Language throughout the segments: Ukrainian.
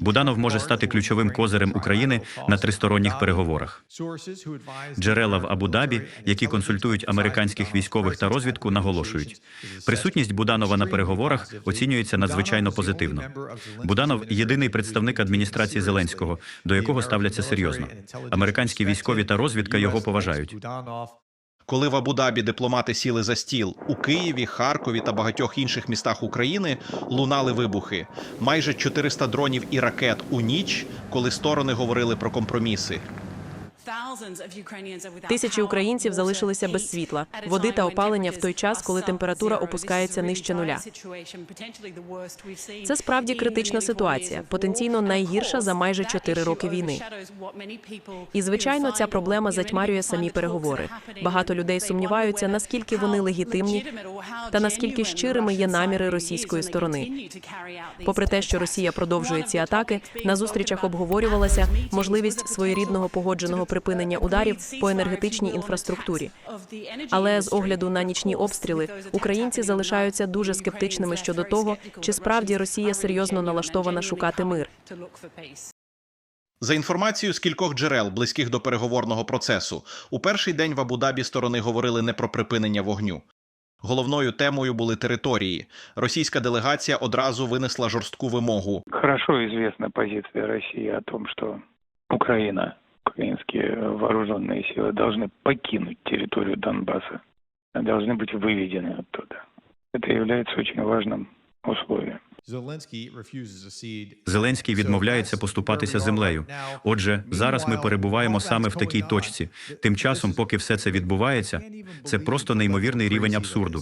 Буданов може стати ключовим козирем України на тристоронніх переговорах. Джерела в Абу-Дабі, які консультують американських військових та розвідку, наголошують, присутність Буданова на переговорах оцінюється надзвичайно позитивно. Буданов єдиний представник адміністрації Зеленського, до якого ставляться серйозно. Американські військові та розвідка його поважають. Коли в Абу-Дабі дипломати сіли за стіл у Києві, Харкові та багатьох інших містах України лунали вибухи. Майже 400 дронів і ракет у ніч, коли сторони говорили про компроміси. Тисячі українців залишилися без світла, води та опалення в той час, коли температура опускається нижче нуля. Це справді критична ситуація, потенційно найгірша за майже чотири роки війни. І звичайно, ця проблема затьмарює самі переговори. Багато людей сумніваються, наскільки вони легітимні та наскільки щирими є наміри російської сторони. Попри те, що Росія продовжує ці атаки, на зустрічах обговорювалася можливість своєрідного погодженого припинення ударів по енергетичній інфраструктурі. Але з огляду на нічні обстріли українці залишаються дуже скептичними щодо того, чи справді Росія серйозно налаштована шукати мир. За інформацією з кількох джерел, близьких до переговорного процесу, у перший день в Абу-Дабі сторони говорили не про припинення вогню. Головною темою були території. Російська делегація одразу винесла жорстку вимогу. Хорошо известна позиция России о том, что Украина, украинские вооруженные силы должны покинуть территорию Донбасса, должны быть выведены оттуда. Это является очень важным условием. Зеленський відмовляється поступатися землею. Отже, зараз ми перебуваємо саме в такій точці. Тим часом, поки все це відбувається, це просто неймовірний рівень абсурду.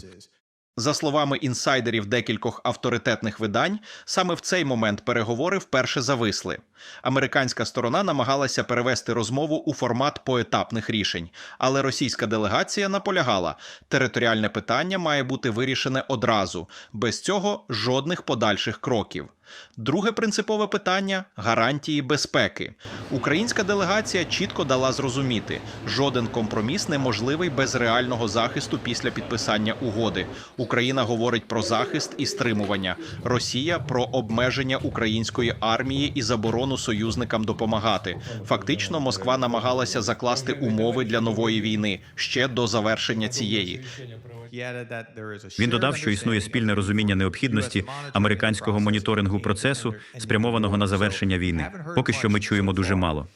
За словами інсайдерів декількох авторитетних видань, саме в цей момент переговори вперше зависли. Американська сторона намагалася перевести розмову у формат поетапних рішень, але російська делегація наполягала, територіальне питання має бути вирішене одразу, без цього жодних подальших кроків. Друге принципове питання гарантії безпеки. Українська делегація чітко дала зрозуміти, жоден компроміс неможливий без реального захисту після підписання угоди. Україна говорить про захист і стримування. Росія про обмеження української армії і заборону союзникам допомагати. Фактично, Москва намагалася закласти умови для нової війни ще до завершення цієї. Він додав, що існує спільне розуміння необхідності американського моніторингу процесу, спрямованого на завершення війни. Поки що ми чуємо дуже мало.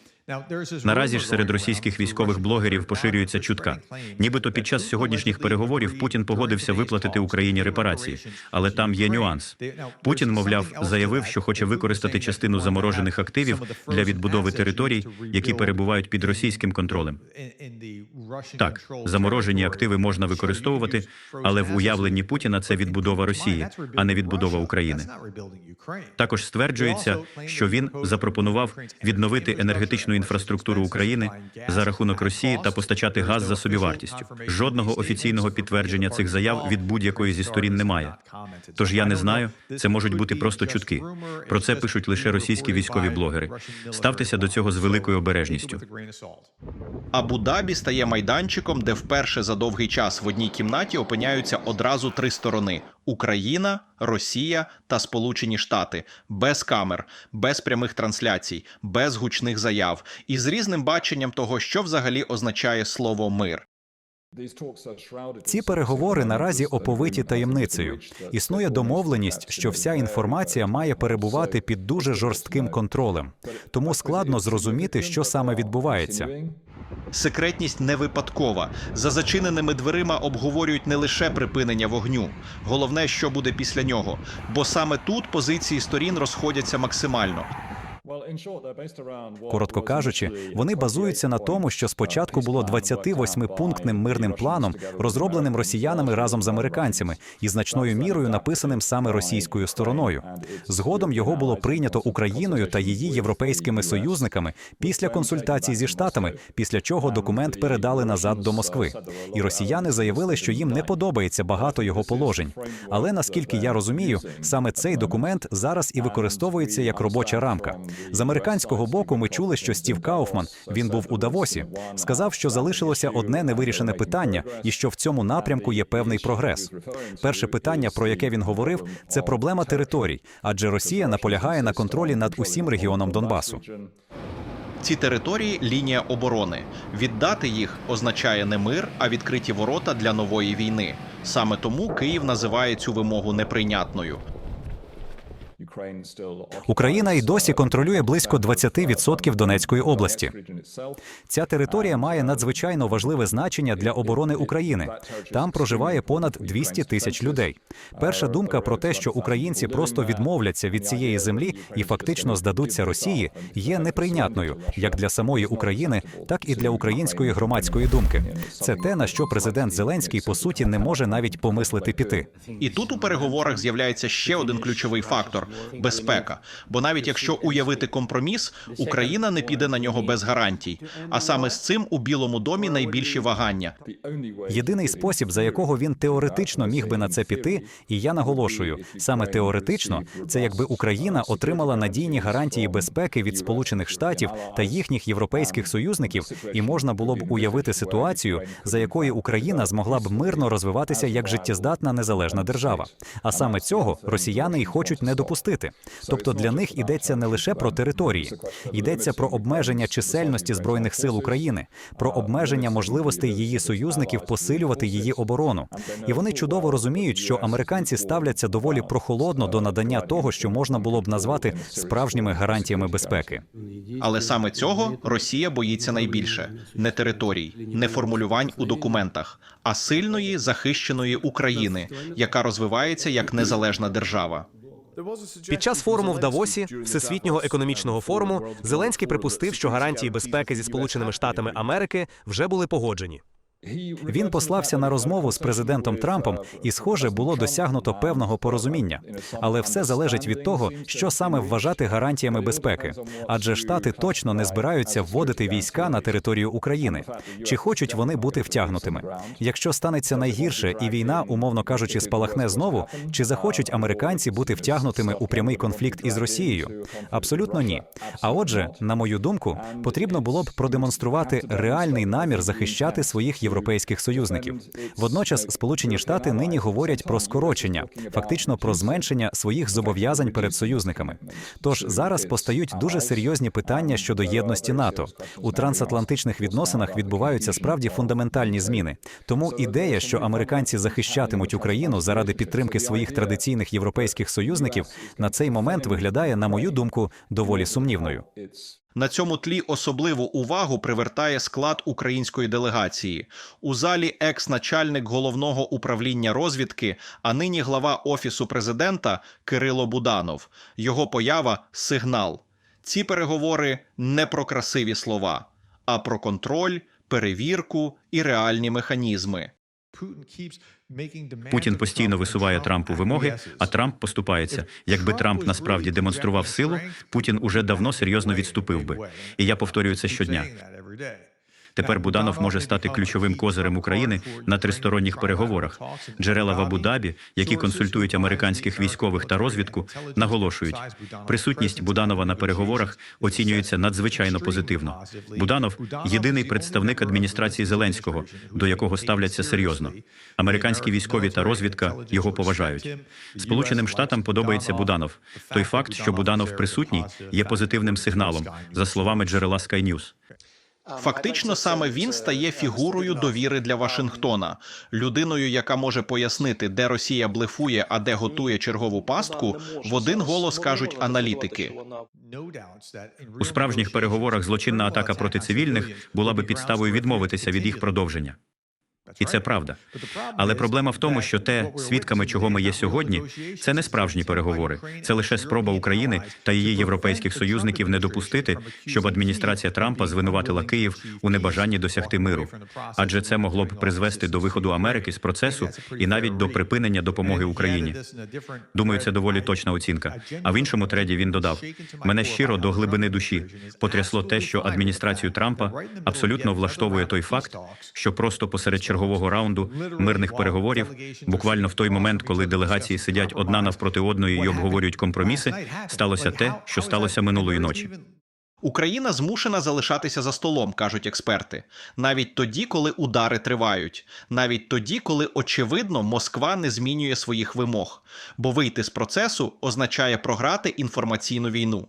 Наразі ж серед російських військових блогерів поширюється чутка. Нібито під час сьогоднішніх переговорів Путін погодився виплатити Україні репарації, але там є нюанс. Путін, мовляв, заявив, що хоче використати частину заморожених активів для відбудови територій, які перебувають під російським контролем. Так, заморожені активи можна використовувати, але в уявленні Путіна це відбудова Росії, а не відбудова України. Також стверджується, що він запропонував відновити енергетичну інфраструктуру України за рахунок Росії та постачати газ за собівартістю. Жодного офіційного підтвердження цих заяв від будь-якої зі сторін немає. Тож я не знаю, це можуть бути просто чутки. Про це пишуть лише російські військові блогери. Ставтеся до цього з великою обережністю. Абу-Дабі стає майданчиком, де вперше за довгий час в одній кімнаті опиняються одразу три сторони: Україна, Росія та Сполучені Штати, без камер, без прямих трансляцій, без гучних заяв і з різним баченням того, що взагалі означає слово мир. Ці переговори наразі оповиті таємницею. Існує домовленість, що вся інформація має перебувати під дуже жорстким контролем, тому складно зрозуміти, що саме відбувається. Секретність не випадкова. За зачиненими дверима обговорюють не лише припинення вогню, головне, що буде після нього. Бо саме тут позиції сторін розходяться максимально. Коротко кажучи, вони базуються на тому, що спочатку було 28-пунктним мирним планом, розробленим росіянами разом з американцями, і значною мірою написаним саме російською стороною. Згодом його було прийнято Україною та її європейськими союзниками після консультацій зі штатами, після чого документ передали назад до Москви. І росіяни заявили, що їм не подобається багато його положень. Але наскільки я розумію, саме цей документ зараз і використовується як робоча рамка. З американського боку ми чули, що Стів Кауфман він був у Давосі, сказав, що залишилося одне невирішене питання, і що в цьому напрямку є певний прогрес. Перше питання, про яке він говорив, це проблема територій, адже Росія наполягає на контролі над усім регіоном Донбасу. Ці території лінія оборони. Віддати їх означає не мир, а відкриті ворота для нової війни. Саме тому Київ називає цю вимогу неприйнятною. Україна і досі контролює близько 20% Донецької області. Ця територія має надзвичайно важливе значення для оборони України. Там проживає понад 200 тисяч людей. Перша думка про те, що українці просто відмовляться від цієї землі і фактично здадуться Росії, є неприйнятною як для самої України, так і для української громадської думки. Це те, на що президент Зеленський по суті не може навіть помислити піти. І тут у переговорах з'являється ще один ключовий фактор безпека. Бо навіть якщо уявити компроміс, Україна не піде на нього без гарантій. А саме з цим у Білому домі найбільші вагання. Єдиний спосіб, за якого він теоретично міг би на це піти, і я наголошую, саме теоретично, це якби Україна отримала надійні гарантії безпеки від Сполучених Штатів та їхніх європейських союзників, і можна було б уявити ситуацію, за якої Україна змогла б мирно розвиватися як життєздатна незалежна держава. А саме цього росіяни й хочуть не допустити. Тобто для них йдеться не лише про території, йдеться про обмеження чисельності збройних сил України, про обмеження можливостей її союзників посилювати її оборону. І вони чудово розуміють, що американці ставляться доволі прохолодно до надання того, що можна було б назвати справжніми гарантіями безпеки. Але саме цього Росія боїться найбільше не територій, не формулювань у документах, а сильної захищеної України, яка розвивається як незалежна держава. Під час форуму в Давосі, всесвітнього економічного форуму, Зеленський припустив, що гарантії безпеки зі Сполученими Штатами Америки вже були погоджені. Він послався на розмову з президентом Трампом, і, схоже, було досягнуто певного порозуміння. Але все залежить від того, що саме вважати гарантіями безпеки. Адже штати точно не збираються вводити війська на територію України. Чи хочуть вони бути втягнутими? Якщо станеться найгірше, і війна, умовно кажучи, спалахне знову, чи захочуть американці бути втягнутими у прямий конфлікт із Росією? Абсолютно ні. А отже, на мою думку, потрібно було б продемонструвати реальний намір захищати своїх європейських союзників. Водночас, Сполучені Штати нині говорять про скорочення, фактично про зменшення своїх зобов'язань перед союзниками. Тож зараз постають дуже серйозні питання щодо єдності НАТО. У трансатлантичних відносинах відбуваються справді фундаментальні зміни. Тому ідея, що американці захищатимуть Україну заради підтримки своїх традиційних європейських союзників, на цей момент виглядає, на мою думку, доволі сумнівною. На цьому тлі особливу увагу привертає склад української делегації. У залі екс-начальник головного управління розвідки, а нині глава офісу президента Кирило Буданов. Його поява сигнал. Ці переговори не про красиві слова, а про контроль, перевірку і реальні механізми. Путін постійно висуває Трампу вимоги, а Трамп поступається. Якби Трамп насправді демонстрував силу, Путін уже давно серйозно відступив би. І я повторюю це щодня. Тепер Буданов може стати ключовим козирем України на тристоронніх переговорах. Джерела в Абу-Дабі, які консультують американських військових та розвідку, наголошують, присутність Буданова на переговорах оцінюється надзвичайно позитивно. Буданов єдиний представник адміністрації Зеленського, до якого ставляться серйозно. Американські військові та розвідка його поважають. Сполученим Штатам подобається Буданов. Той факт, що Буданов присутній, є позитивним сигналом, за словами джерела Sky News. Фактично, саме він стає фігурою довіри для Вашингтона, людиною, яка може пояснити, де Росія блефує, а де готує чергову пастку. В один голос кажуть аналітики. У справжніх переговорах злочинна атака проти цивільних була би підставою відмовитися від їх продовження. І це правда. Але проблема в тому, що те, свідками чого ми є сьогодні, це не справжні переговори. Це лише спроба України та її європейських союзників не допустити, щоб адміністрація Трампа звинуватила Київ у небажанні досягти миру. Адже це могло б призвести до виходу Америки з процесу і навіть до припинення допомоги Україні. Думаю, це доволі точна оцінка. А в іншому треді він додав: мене щиро до глибини душі потрясло те, що адміністрацію Трампа абсолютно влаштовує той факт, що просто посеред чергового чергового раунду мирних переговорів, буквально в той момент, коли делегації сидять одна навпроти одної і обговорюють компроміси, сталося те, що сталося минулої ночі. Україна змушена залишатися за столом, кажуть експерти, навіть тоді, коли удари тривають, навіть тоді, коли очевидно Москва не змінює своїх вимог, бо вийти з процесу означає програти інформаційну війну.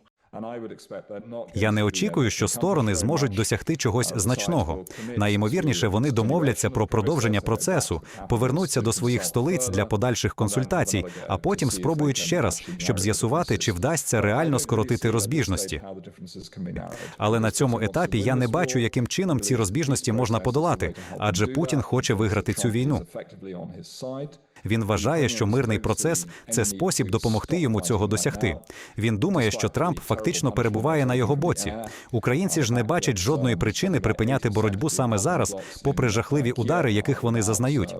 Я не очікую, що сторони зможуть досягти чогось значного. Найімовірніше, вони домовляться про продовження процесу, повернуться до своїх столиць для подальших консультацій, а потім спробують ще раз, щоб з'ясувати, чи вдасться реально скоротити розбіжності. Але на цьому етапі я не бачу, яким чином ці розбіжності можна подолати, адже Путін хоче виграти цю війну. Він вважає, що мирний процес це спосіб допомогти йому цього досягти. Він думає, що Трамп фактично перебуває на його боці. Українці ж не бачать жодної причини припиняти боротьбу саме зараз, попри жахливі удари, яких вони зазнають.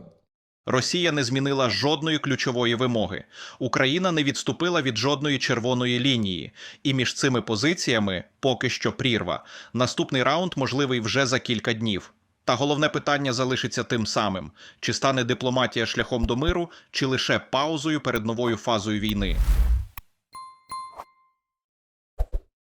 Росія не змінила жодної ключової вимоги. Україна не відступила від жодної червоної лінії, і між цими позиціями поки що прірва. Наступний раунд можливий вже за кілька днів. Та головне питання залишиться тим самим: чи стане дипломатія шляхом до миру, чи лише паузою перед новою фазою війни.